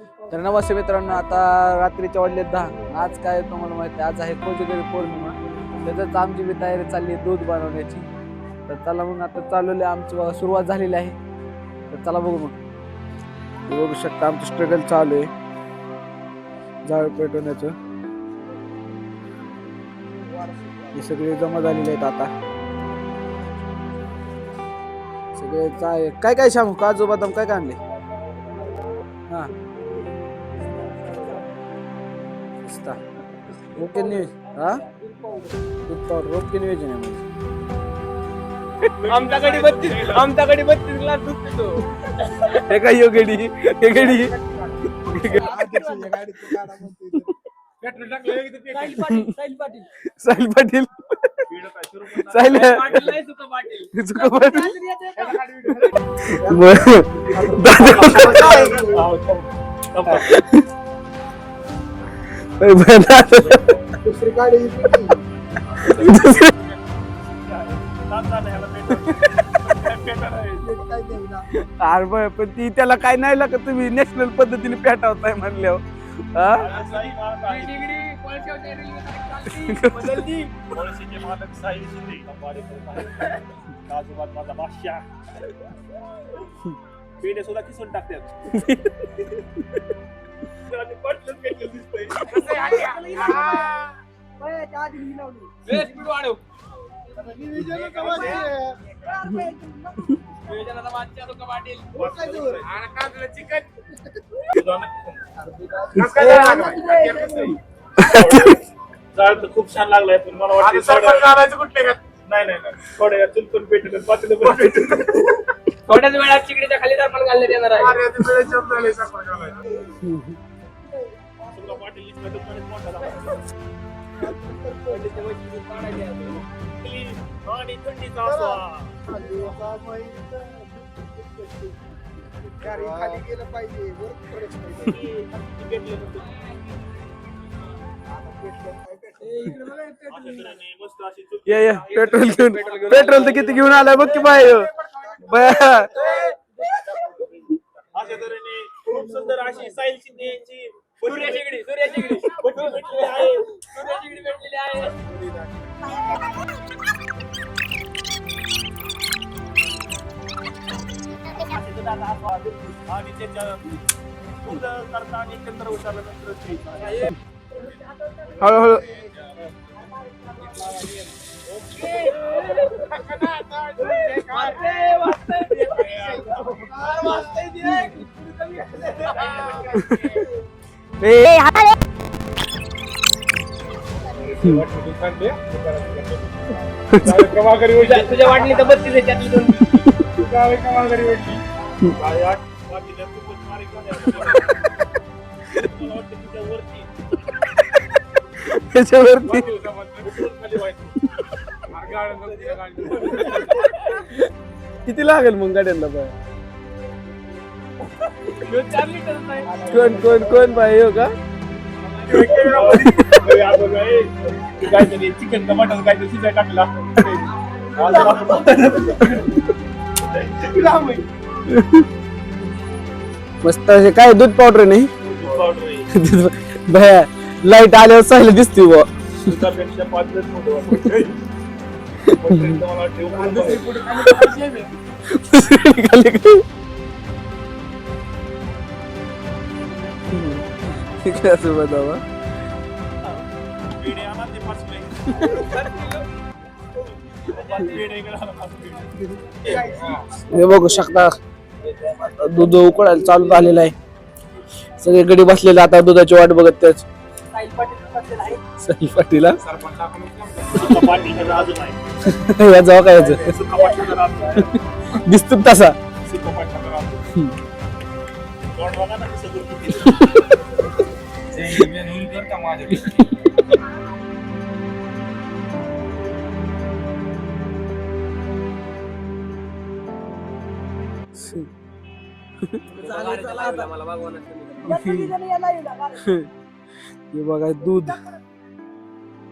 तर नमस्ते मित्रांनो आता रात्रीच्या वाजले दहा. आज काय तुम्हाला माहिती आहे, आज आहे कोजगरी पौर्णिमा. त्याच्याच आमची बी तयारी चालली आहे दूध बनवण्याची. तर चला मग आता चालवली आमची सुरुवात झालेली आहे. तर चला बघू मग. बघू शकता आमचं स्ट्रगल चालू आहे. जाळ पेटवण्याचं. हे सगळे जमा झालेले आहेत आता. सगळे काय काय काय सांगू काजू बदाम काय काय आणले? हा. पिस्ता ओके नियोज हा? दूध पावडर ओके नियोजन आहे म्हणजे आमच्याकडे बत्तीस आमच्याकडे बत्तीस ग्लास दूध पितो. हे काय यो गडी? हे गडी? पेट्रोल टाकलं साहिल पाटील साहिल सुका पाटील. चुका पाटील? दुसरी गाडी अरे बरं, पण ती त्याला काय नाही लागत तुम्ही नॅशनल पद्धतीने पेटवताय म्हणल्यावर. हा? माझा बादशाह पेढे सुद्धा किसून टाकतात पेटलं? हा. वाढव. नियोजनाचा पाटील चिकन? जाळ तर खूप छान लागलाय पण मला वाटतं थोड्या- नाही नाही नाही. थोड्या वेळात चुल पण पेटत पातेलं पण पेटत थोड्याच वेळात चिकडीच्या खाली दरमान घालण्यात येणार आहे. आणि थंडीचा खाली गेलं पाहिजे पेट्रोल घेऊन पेट्रोल तर किती घेऊन आलाय बघ की बाय. अशा तऱ्हेने खूप सुंदर अशी साईल शिंदे यांची सूर्य शिगडी सूर्य शिगडी भेटलेली आहे. सूर्य शिगडी भेटलेली आहे. आणि त्याच्या फुलं करता आणि एकत्र उतरल्यानंतर ते हळूहळू ए तुझ्या तुझ्या वाटली तर बत्तीस आहे त्यातली दोन त्याच्यावरती किती लागेल मग गाड्यांना बाय कोण कोण कोण बाय हो का? काहीतरी चिकन काहीतरी शिजाय टाकला मस्त असे काय दूध पावडर नाही? भया लाइट आल्यावर सायला दिसते बुवा. खाली काय? पाच पेढे. हे बघू शकता दूध उकळायला चालू झालेलं आहे सगळे गडी बसलेले आता दुधाची वाट बघत त्याच. साई पाटीला. या जावा काय. दिसतो तसा हे बघा दूध.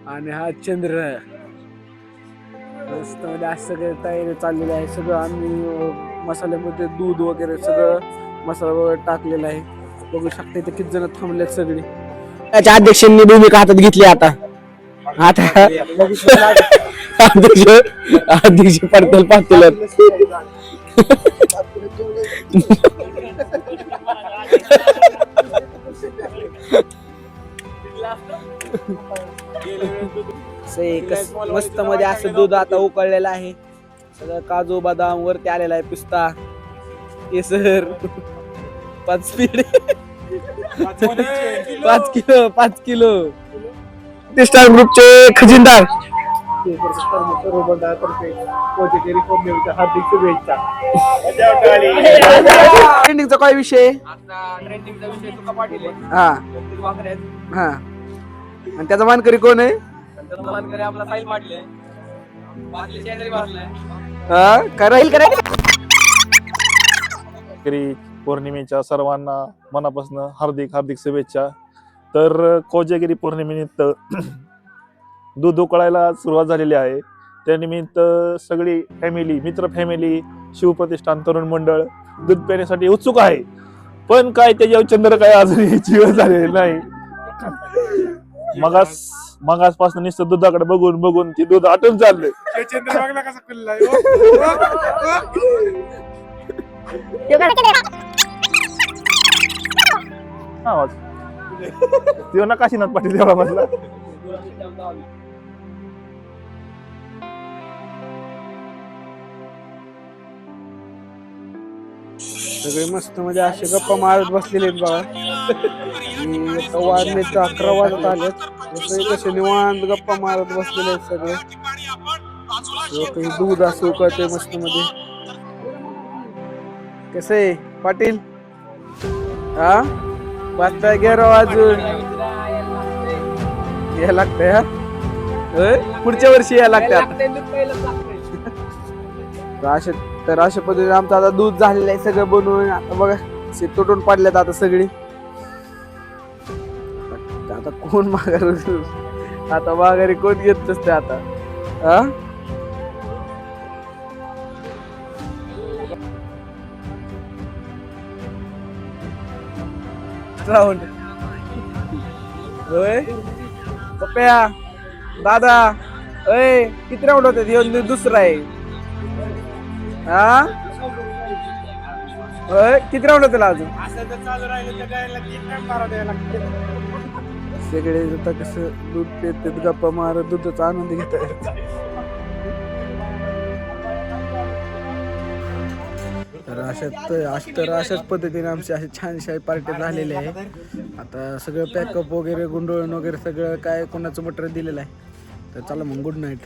आणि हा चंद्र. रस्त्यामध्ये म्हणजे आज सगळे तयारी चाललेली आहे. सगळं आम्ही मसाल्यामध्ये दूध वगैरे सगळं मसाला वगैरे टाकलेला आहे. बघू शकता इथे किती जण थांबलेत सगळी. त्याच्या अध्यक्षांनी भूमिका हातात घेतली आता. आता अध्यक्ष अध्यक्ष पडतील पाटील मस्त मध्ये असं दूध आता उकळलेलं आहे. सगळं काजू बदाम वरती आलेला आहे पिस्ता केसर पाच स्पीड पाच किलो पाच किलो. स्टार ग्रुपचे खजिनदार. ट्रेंडिंगचा काय विषय? हा. हा. आणि त्याचा मानकरी कोण आहे? हा काय राहील करायचं शेतकरी पौर्णिमेच्या सर्वांना मनापासून हार्दिक हार्दिक शुभेच्छा. तर कोजागिरी पौर्णिमेनिमित्त दूध उकळायला सुरुवात झालेली आहे. त्यानिमित्त सगळी फॅमिली मित्र फॅमिली शिवप्रतिष्ठान तरुण मंडळ दूध पिण्यासाठी उत्सुक आहे. पण काय त्याच्यावर चंद्र काय अजून जीव झालेली नाही. मगास मगासपासून नुसतं दुधाकडे बघून बघून ती दूध आटून चाललंय आवाज. तेव्हा ना काशीनाथ पाटील एवढा बसला सगळे मस्त म्हणजे असे गप्पा मारत बसलेले आहेत बघा. आणि तर अकरा वाजत आलेत. तसं कसे निवांत गप्पा मारत बसलेले आहेत सगळे. दूध हे दूध ते मस्त मध्ये. कसं आहे? पाटील? हा? पाच घ्या राव अजून. या लागतंय हा? पुढच्या वर्षी या लागतात तर अशा तर अशा पद्धतीने आमचं आता दूध झालेलं आहे सगळं बनवून. आता बघा शे तुटून पडल्यात आता सगळी. आता कोण माघार आता माघारी कोण घेत नसते आता. हा? राहुल होय पप्प्या दादा अय किती राऊंड होते? ह्यो दुसरा आहे. हा? होय किती राऊंड होते अजून? सगळे कसं दूध पितात गप्पा मारत दुधाचा आनंद घेत तर अशात अश तर अशाच पद्धतीने आमची अशी छानशा पार्टी झालेली आहे. आता सगळं पॅकअप वगैरे गुंडोळण वगैरे सगळं काय कोणाचं मटेरियल दिलेलं आहे? तर चला मग गुड नाईट